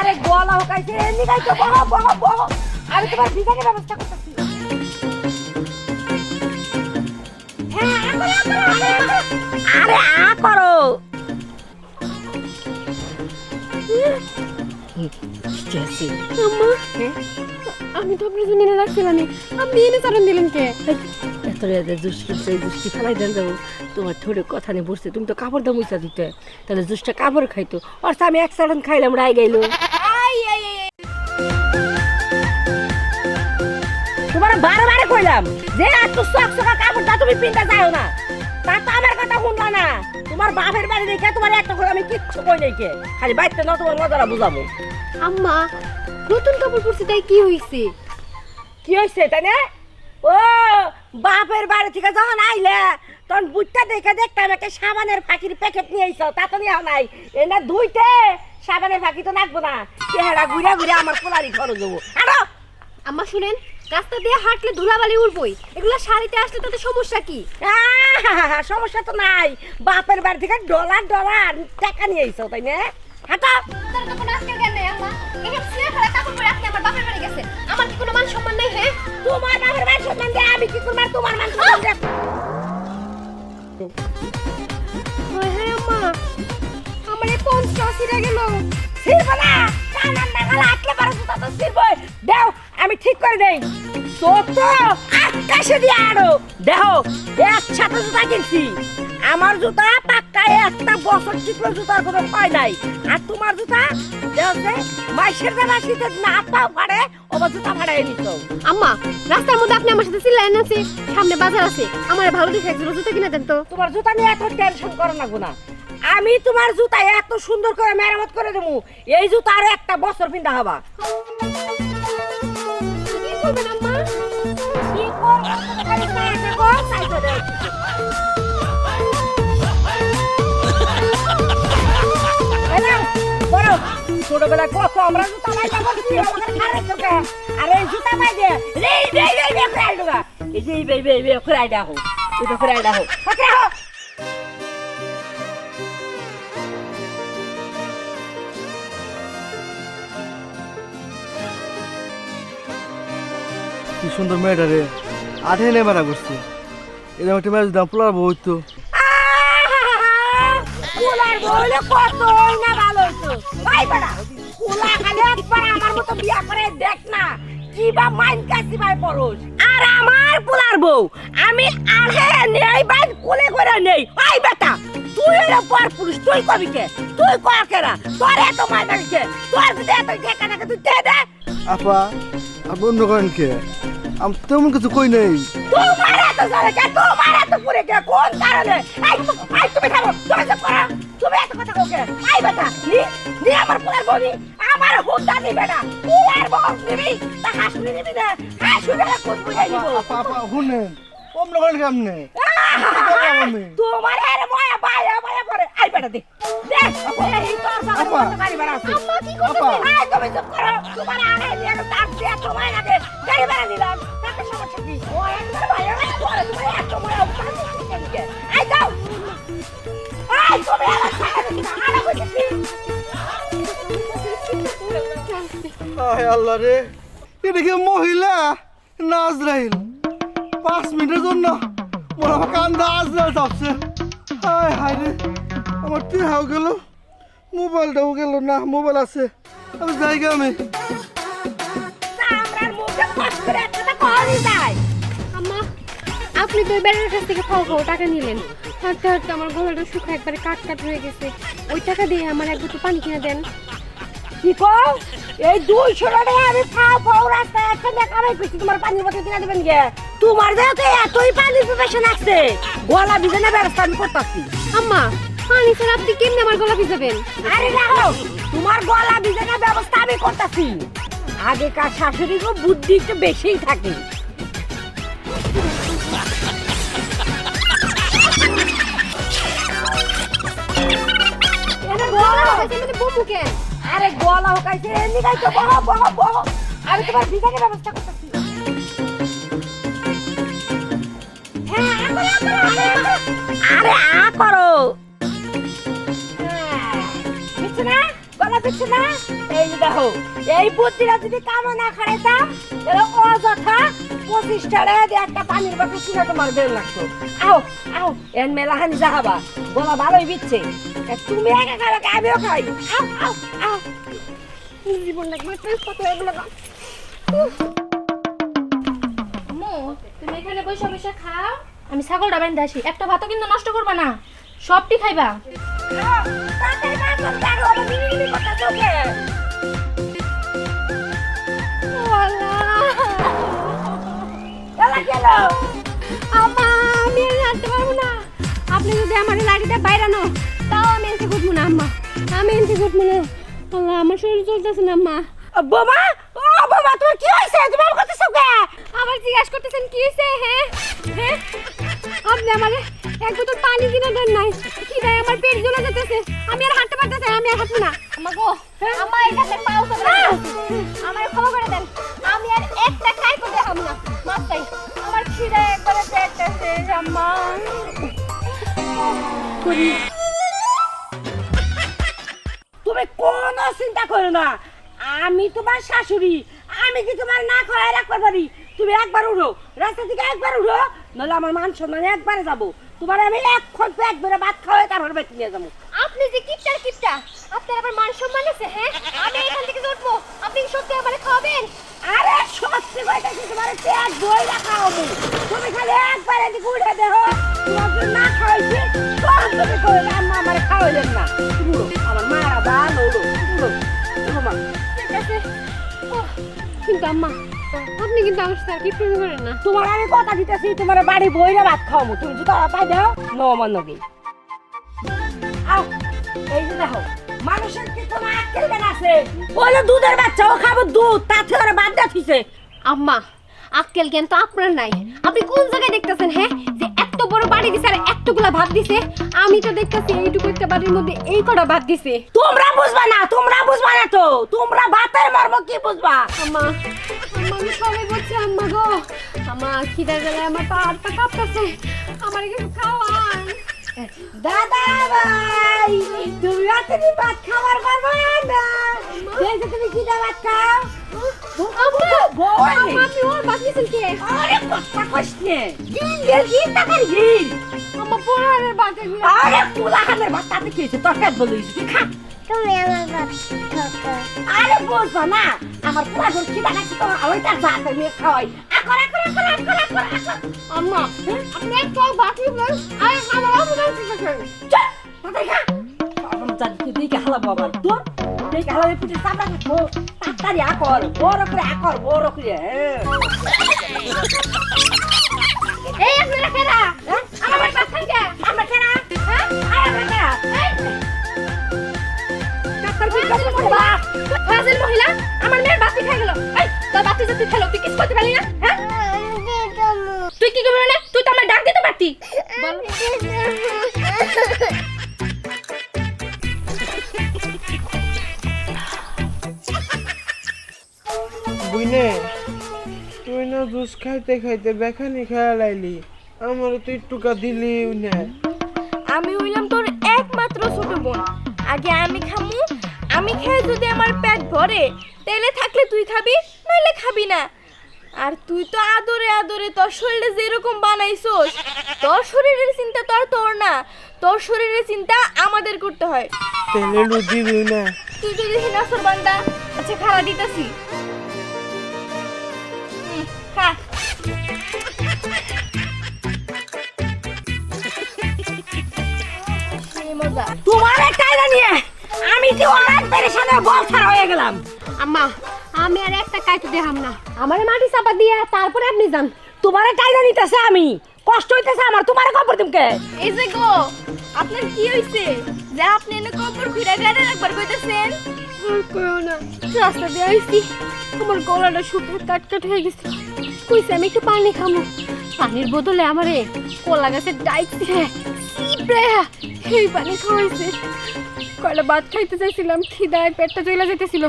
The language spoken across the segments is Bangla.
আরে গলা হোকাইছে এমনি বহ বহ বহ। আমি তোমার ব্যবস্থা করতেছি। হ্যাঁ আরে, আ করো। আমি তো আপনার জন্য রাখছিলাম আপনি এনে চারণ দিলেন কে? রেজে জুসকি সেই জুসকি ফেলাই দেন যাব তোমার ঠোঁটে কথা নেই বসছে? তুমি তো কাপড় দাম মুছা দিতে। তাহলে জুসটা কাপড় খাইতো। আর আমি এক সাড়ন খাইলাম রায় গেল তোমার বারে বারে কইলাম যে এত সক সকা কাপড়টা তুমি পিনতে যাও না। তা তো আমার কথা শুনলা না। তোমার বাপের বাড়ি দেখে তোমার একটা করে আমি কিচ্ছু কই নাই কে। খালি বাইতে না তোমার মজারা বুঝাবো। আম্মা নতুন কাপড় পরছি তাই কি হইছে? কি হয়েছে তাই না? ও বাপের বাড়ি থেকে যখন আইলে তখন বুটটা দেখে দেখতাম একটা সাবানের পাখির প্যাকেট নিয়ে আইছো তা তো নিয়ে নাই। এ না ধুইতে সাবানের পাখি তো নাকবো না। চেহারা ঘুরে ঘুরে আমার পোলারি খরচ দেবো আরও! আম্মা শুনেন রাস্তা দিয়ে হাঁটলে ধুলাবালি উড়বই এগুলো শাড়িতে আসলে তাতে সমস্যা কি? সমস্যা তো নাই। বাপের বাড়ি থেকে ডলার ডলার টাকা নিয়ে আইছো তাই না? হাঁটো! তার তো কোনো আজকের জ্ঞান নেই আম্মা এখানে ছিঁড়ে ফেলা কাপড় পরে আপনি আমার বাপের বাড়ি গেছে আমার কি কোনো মান সম্মান নেই হ্যাঁ? তোমার বাপের বাড়ি সম্মান দিয়ে আমি কি করব তোমার মান সম্মান হায় হায় আম্মা আমার এই পঞ্চটা ছিঁড়ে গেল। ছিড়বো না কানার নাগাল আটলে পারো জুতা তো ছিড়বো দেও আমি ঠিক করে দেই। তো তো আকাশে দিয়ে আরও দেহ একসাথে জুতা কিনছি। আমার জুতা একটা বছর টিকলো জুতার কোনো ভয় নাই। আর তোমার জুতা দেহ যে মাইসের বেলা শীতে না ফাড়ে ওবার জুতা ফাড়াই নিত। আম্মা রাস্তার মধ্যে আপনি আমার সাথে আছে সামনে বাজার আছে আমার ভালো দেখে এক জোড়া জুতো কিনে দেন তো। তোমার জুতা নিয়ে এত টেনশন করো না গুনা। আমি তোমার জুতা এত সুন্দর করে মেরামত করে দেবো এই জুতা আরও একটা বছর পিন্ধা হবা। কি করবেন আম্মা? কি করব? ছোটবেলায় কত আমরা জুতা মাইরা বলছি, আমাদের খারাপ চোখে। আর এই জুতা রেই করে আইডোগা। এই যে এই হো। এটা আইডা হো। ওকে কি সুন্দর মেয়েটা রে আঠে নে মেরা করছে এরকম একটা মেয়ে দাম পোলার বউ তো আহা! কুলার বইলে কতই না ভালো। ভাই বেটা, কুলা খালি একবার আমার মতো বিয়া করে দেখ না কি বা মাইন কাছি ভাই পরশ আর আমার পোলার বউ আমি আগে নেই ভাই কোলে করে নেই। ভাই বেটা তুই এর পর পুরুষ তুই কবি কে? তুই কর কেরা? তোর এত মাইন লাগছে তোর যদি এত ঠেকা থাকে তুই দে দে? আপা আপনি অন্য করেন কে? আমি তেমন কিছু কই নাই। তোমার এত জানে কে? তোমার এত পুরে কে? কোন কারণে? আই তুমি থামো তুমি করো তুমি এত কথা কোকে আই বেটা নি নি আমার পুরার বনি আমার হুদা নি। বেটা পুরার বস নিবি তা হাসুনি নিবি না? হাসুনি না কোন বুঝাই দিব? আপা আপা শুনেন অন্য কেমনে? তোমার এর ময়া বায়া বায়া করে। আই বেটা দে দে এই তোর বাবা। কত গাড়ি আছে আম্মা কি আপা। আই তুমি চুপ করো। তোমার আগে নিয়ে তার দিয়ে তোমায় লাগে। গাড়ি ভাড়া নিলাম। তাতে সমস্যা কি? ও একবার ভাইয়া না করে তুমি এত ময়া আই হায় আল্লাহ রে। মহিলা? না আজরাইল। পাঁচ মিনিটের জন্য। মনে আমার কান্দা আজরাইল চাপছে হায় হায় রে। আমার টিহাও গেল। মোবাইলটাও গেল না মোবাইল আছে। আমি যাই গে আমি। আপনি তো বেড়ার কাছ থেকে ফাও ফাও টাকা নিলেন। হাঁটতে হাঁটতে আমার গলাটা শুকা একবারে কাট কাট হয়ে গেছে। ওই টাকা দিয়ে আমার এক বোতল পানি কিনে দেন। কি কও এই দুইশো টাকা আমি ফাও ফাও রাস্তায় একটা দেখা আমি পেছি তোমার পানির বোতল কিনা দেবেন গে। তোমার যেহেতু এতই পানির পিপাসা লাগছে গলা ভিজানোর ব্যবস্থা আমি করতেছি। আম্মা পানি ছাড়া আপনি কেমনে আমার গলা ভিজাবেন? আরে রাখো তোমার গলা ভিজানোর ব্যবস্থা আমি করতেছি। আগেকার শাশুড়িরও বুদ্ধি একটু বেশিই থাকে। মানে বমু কেন? আরে গলা হোকাইছে এমনি গাইছো বহ বহ বহ। আমি তোমার ভিজানোর ব্যবস্থা করতেছি। হ্যাঁ আরে, আ করো। করো হ্যাঁ, না? গলা দিচ্ছে না? এই দেখো এই বুদ্ধিটা যদি কামে না খাড়াইতাম তাহলে অযথা পঁচিশ টাকা দিয়ে একটা পানির বাটি কিনে তোমার বের লাগতো আও আও এর মেলা হানি যাহাবা। বলা ভালোই বিচ্ছে তুমি একা খাবে আমিও খাই। আও আও আও জীবন লাগবে কত এগুলো তুমি এখানে বসে বসে খাও। আমি ছাগলটা বেঁধে আসি একটা ভাতও কিন্তু নষ্ট করবা না। সবটি খাইবা। আপনি যদি আমার লাঠিটা বাইরানো এনতে ঘুরবো না আম্মা। আমি এনতে ঘুরবো না। আল্লাহ আমার শরীর চলতেছে না আম্মা। বোমা ও বোমা তোমার কি হয়েছে? তুমি আমার কথা কে আবার জিজ্ঞাসা করতেছেন কি হয়েছে? হ্যাঁ হ্যাঁ আপনি আমার এক বোতল পানি কিনে দেন নাই। কি দেয় আমার পেট জ্বলে যেতেছে। আমি আর হাঁটতে পারতেছি আমি আর হাঁটবো না। আমা গো আমা এটাতে পাও তো না আমার ক্ষমা করে দেন। আমি আর একটা খাই করে দেখাম না। মাছ চাই। আমার খিদে একবারে পেটটা শেষ আম্মা। তুমি কোনো চিন্তা করো না। আমি তোমার শাশুড়ি আমি কি তোমার না খাওয়াই রাখতে পারি? তুমি একবার উঠো রাস্তা থেকে একবার উঠো নাহলে আমার মান সম্মান একবারে যাব। তোমার আমি এখন পেট ভরে ভাত খাওয়াই তারপর বেঁচে নিয়ে যাব। আপনি যে কিপটার কিপটা আপনার আবার মান সম্মান আছে হ্যাঁ? আমি এখান থেকে উঠবো আপনি সত্যি আমারে খাওয়াবেন? আরে সত্যি কইতাছি তোমার পেট বই রাখা হবে। তুমি খালি একবার এদিকে উঠে তোমার যদি না খাওয়াইছি তখন তুমি কইলে আম্মা আমার খাওয়াইলেন না। তুমি আমার মারা কিন্তু আম্মা আপনি কিন্তু আমার সাথে কি প্রেম করেন না। তোমার আমি কথা দিতেছি তোমার বাড়ি বইরে ভাত খাওয়াবো তুমি যদি পাই দাও আও এই যে দেখো মানুষের কি আক্কেল জ্ঞান আছে? বলে দুধের বাচ্চাও খাব দুধ তাতে ওরা বাদ দিচ্ছে আম্মা আক্কেল জ্ঞান তো আপনার নাই। আপনি কোন জায়গায় দেখতেছেন হ্যাঁ? যে বড় বাড়ি দিছে আর এতগুলা ভাত দিছে। আমি তো দেখতেছি এইটুকু একটা বাড়ির মধ্যে এই কটা ভাত দিছে। তোমরা বুঝবা না তোমরা বুঝবা না তো। তোমরা ভাতের মর্ম কি বুঝবা? আম্মা আম্মা আমি সবাই বলছি আম্মা গো আমার খিদার বেলায় আমার পা হাত পা কাঁপতেছে। আমার কিছু খাওয়ান। দাদা ভাই তুমি রাতে ভাত খাবার পারবে না দেখো তুমি কি ভাত খাও হয়েছে বলিস খা তুমি আমার ভাত আরে বলছো না আমার পুরা ঘর খিদা খাচ্ছি তো ওই তার ভাত আমি খাওয়াই। আকর আকর আকর আকর আকর আকর। আম্মা আপনি এক টক ভাত নিবেন আর আমার আপনার ঠিক চল তাতে খা। আমার জানিকে দিকে হালা বাবা? তো দিকে হালা পিঠে চাপড়া খাব তাড়াতাড়ি আকর বড় করে আকর বড় করে এই আপনারা কেরা খাইতে খাইতে বেখানি খেয়া লাইলি। আমার তুই টুকা দিলি না আমি হইলাম তোর একমাত্র ছোট বোন। আগে আমি খামু আমি খেয়ে যদি আমার পেট ভরে তেলে থাকলে তুই খাবি নাহলে খাবি না। আর তুই তো আদরে আদরে তোর শরীরে যেরকম বানাইছোস তোর শরীরের চিন্তা তোর তোর না তোর শরীরের চিন্তা আমাদের করতে হয়। তেলে লুদি দিই না। তুই যদি হিনাসর বান্দা। আচ্ছা খাওয়া দিতেছি। খা। যে অনেক পেরেশানে বল ছাড়া হয়ে গেলাম। আম্মা আমি আর একটা কাইতে দেখাম না। আমারে মাটি চাপা দিয়ে তারপরে আপনি যান। তোমার টাইলা নিতেছে আমি। কষ্ট হইতেছে আমার তোমার খবর দিমকে এই যে গো আপনার কি হইছে? যে আপনি এনে কবর ঘুরে গাড়ি একবার কইতেছেন? কইও না রাস্তা দিয়ে আইছি। আমার গলাটা শুকিয়ে কাট কাট হয়ে গেছে। কইছে আমি একটু পানি খামো। পানির বদলে আমারে কলা গাছের ডাইক দিয়ে এই পানি খাওয়াইছে। কয়টা ভাত খাইতে চাইছিলাম খিদায় পেটটা চলে যেতেছিল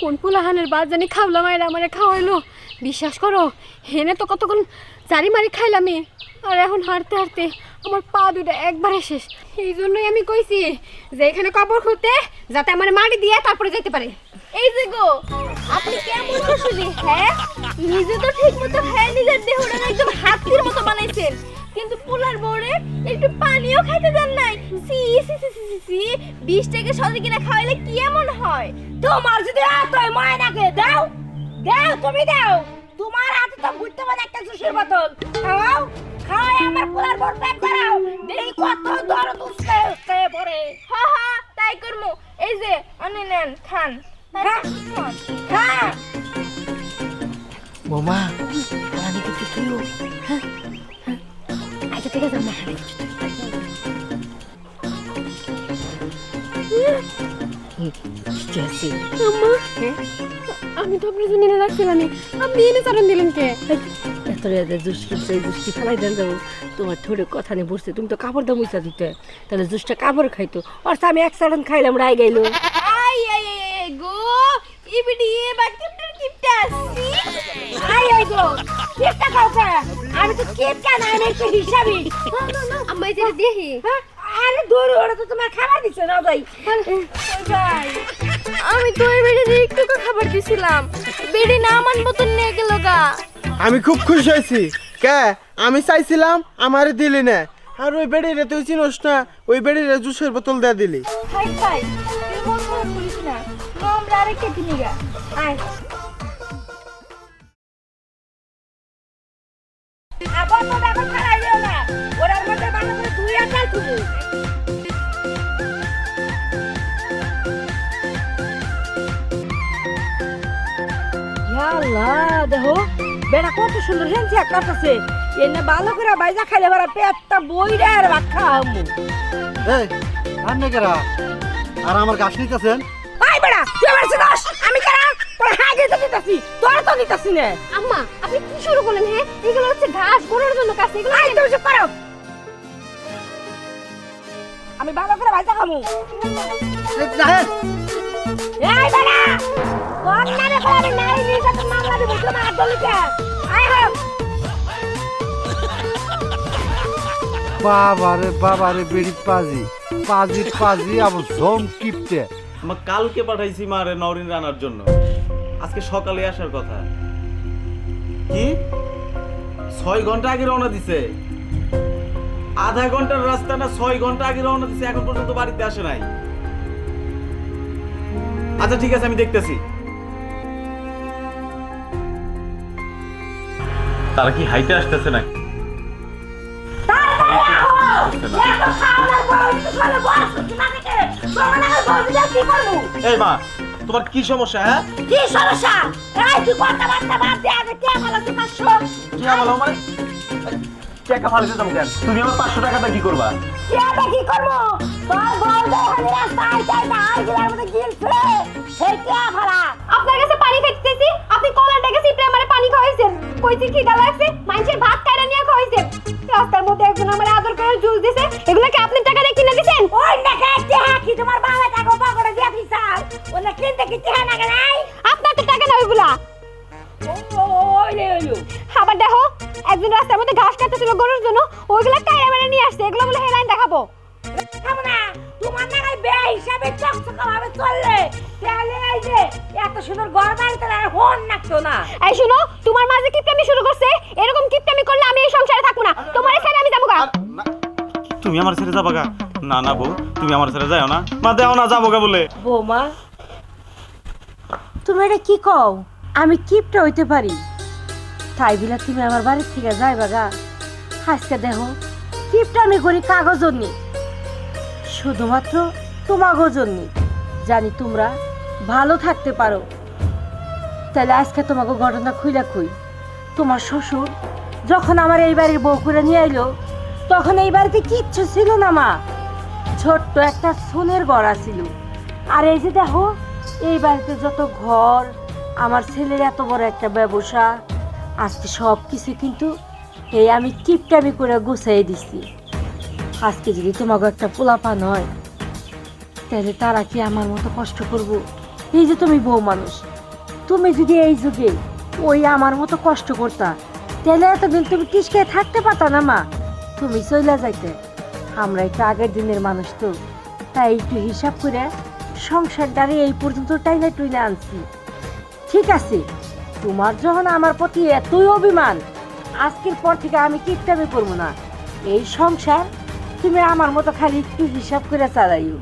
কোন পুলাহানের ভাত জানি খাওয়ালাম আর আমারে খাওয়াইলো। বিশ্বাস করো, হেনে তো কতক্ষণ চারি মারি খাইলামই। আর এখন হাঁটতে হাঁটতে আমার পা দুটা একবারে শেষ। এই জন্যই আমি কইছি যে এখানে কাপড় খুলতে যাতে আমার মাটি দিয়ে তারপরে যেতে পারে। এই যে গো, আপনি কেমন শাশুড়ি হ্যাঁ? নিজে তো ঠিক মতো হ্যাঁ নিজের দেহটা একদম হাতির মতো বানাইছেন। কিন্তু পোলার বউরে একটু পানিও খাইতে দেন নাই। সি সি সি সি সি সি বিশ টাকা সজে কিনা খাওয়াইলে কি এমন হয়? তোমার যদি এতই মায়নাকে দাও দাও তুমি দাও। তোমার হাতে তো বুঝতে পারে একটা জুসের বোতল। খাও খাও আমার পোলার বড় পেট করাও দেখি কত দরদ উস্কে উস্কে পড়ে। হা হা তাই করমু। এই যে অনে নেন খান। খা। খা। বৌমা আছে মা আম্মা আমি তো আপনার জন্য রাখছিলাম আপনি এনে চারণ দিলেন কে? এত জুসটি সেই জুসটি ফেলাই দেন যাব তোমার ঠোঁটে কথা নেই বসতে তুমি তো কাপড় দাম মুছা দিতে। তাহলে জুসটা কাপড় খাইতো। আর আমি এক সাড়ন খাইলাম রাই গাইলো। আই আই গো ইবিডি বা কিপটার কিপটা সি আমি তোমার দিচ্ছে না ভাই আমি তো বেড়ে একটু খাবার না আমি খুব খুশি হয়েছি। কে? আমি চাইছিলাম আমারে দিলি না। আর ওই বেড়িরে তুই চিনোস না, ওই বেড়িরে জুসের বোতল দিয়ে দিলি। না। বেড়া কত সুন্দর হেনছে একটা আছে এনে ভালো করে বাইজা খাইলে বারা পেটটা বইরা আর রাখা আমু এই নেকেরা আর আমার গাছ নিতেছেন? আই বেড়া তুই আমার সিদাস আমি কেরা? তোর হাগে তো দিতাছি তোর তো দিতাছি না। আম্মা আপনি কি শুরু করলেন হ্যাঁ এগুলো হচ্ছে ঘাস গরুর জন্য কাছে এগুলো আই তুমি চুপ করো। আমি ভালো করে বাইজা খামু এই, নামে করে নারী নির্যাতন মামলা দিব তোমার দলিতে আই হোক বাবারে বাবারে বেড়ি পাজি। পাজি পাজি আবার জম কিপটে। মা কালকে পাঠাইছি মারে নরিন রানার জন্য। আজকে সকালে আসার কথা। কি? ছয় ঘণ্টা আগে রওনা দিছে। আধা ঘণ্টার রাস্তা না ছয় ঘণ্টা আগে রওনা দিছে এখন পর্যন্ত বাড়িতে আসে নাই। আচ্ছা ঠিক আছে আমি দেখতেছি। তারা কি হাইটে আসতেছে নাকি? এই মা তোমার কি সমস্যা হ্যাঁ? কি সমস্যা? এই তুই কথা বার্তা বাদ দে আগে কে বলো তুই পাঁচশো? কি বলো মানে? টাকা ফালিতে যাব কেন তুমি আমার পাঁচশো টাকাটা কি করবা? কে কি করব? তোর বউ যে রাস্তায় চাই না আর গিলার মধ্যে গিলছে সেই কে ভাড়া? আপনার কাছে পানি খাইতেছি আপনি পানি খাওয়াইছেন। কইছি কি গা লাগছে মানুষের ভাত খাইরা নিয়ে খাওয়াইছেন। রাস্তার মধ্যে একজন আমার আদর করে জুস দিছে। এগুলো কি আপনি টাকা দিয়ে কিনে দিছেন? ওই দেখে টেহা কি তোমার বাবা টাকা পকেটে দিয়ে দিছাল ওলা কিনতে কি টেহা না নাই? আপনার তো টাকা না ওইগুলা। আবার দেখো একজন রাস্তার মধ্যে ঘাস কাটতেছিল গরুর জন্য ওইগুলা কাইরা মেরে নিয়ে আসছে। এগুলো বলে হেলাইন দেখাবো। খাব না। তোমার নাগাল বে হিসাবে চকচকা ভাবে চললে। তাহলে এই যে এত সুন্দর ঘর আর হন নাকতো না। এই শুনো তোমার মাঝে কিপটামি শুরু করছে এরকম কিপটামি করলে আমি এই সংসারে থাকব না। তোমার ছেড়ে আমি যাব গা। তুমি আমার ছেড়ে যাবা গা? না না বউ তুমি আমার ছেড়ে যাও না। মা দেও না যাব গা বলে। বৌমা তুমি এটা কি কও? আমি কিপটা হইতে পারি। তাই বিলা তুমি আমার বাড়ির থেকে যাইবা গা। আজকে দেখো কিপটা আমি করি কাগজ নি শুধুমাত্র তোমাগো জন্য। জানি তোমরা ভালো থাকতে পারো। তাহলে আজকে তোমাকে ঘটনা খুইলা খুই তোমার শ্বশুর যখন আমার এই বাড়ির বউ করে নিয়ে আইলো, তখন এই বাড়িতে কিচ্ছু ছিল না, মা। ছোট্ট একটা সোনের গড়া ছিল। আর এই যে দেখো, এই বাড়িতে যত ঘর, আমার ছেলের এত বড় একটা ব্যবসা, আজকে সব কিছু কিন্তু এই আমি কিপটামি করে গুছাই দিছি। আজকে যদি তোমাকে একটা পোলাপান হয়, তাহলে তারা কি আমার মতো কষ্ট করব? এই যে তুমি বউ মানুষ তুমি যদি এই যুগে ওই আমার মতো কষ্ট করতা, তাহলে এতদিন তুমি টিসকে থাকতে পারতা না, মা? তুমি চলে যাইতে। আমরা একটু আগের দিনের মানুষ তো। তাই একটু হিসাব করে সংসার দাঁড়িয়ে এই পর্যন্ত টাইনে টুইনে আনছি। ঠিক আছে, তোমার যখন আমার প্রতি এতই অভিমান, আজকের পর থেকে আমি কিপটামি করব না। এই সংসার তুমি আমার মতো খালি একটু হিসাব করে চালাইও।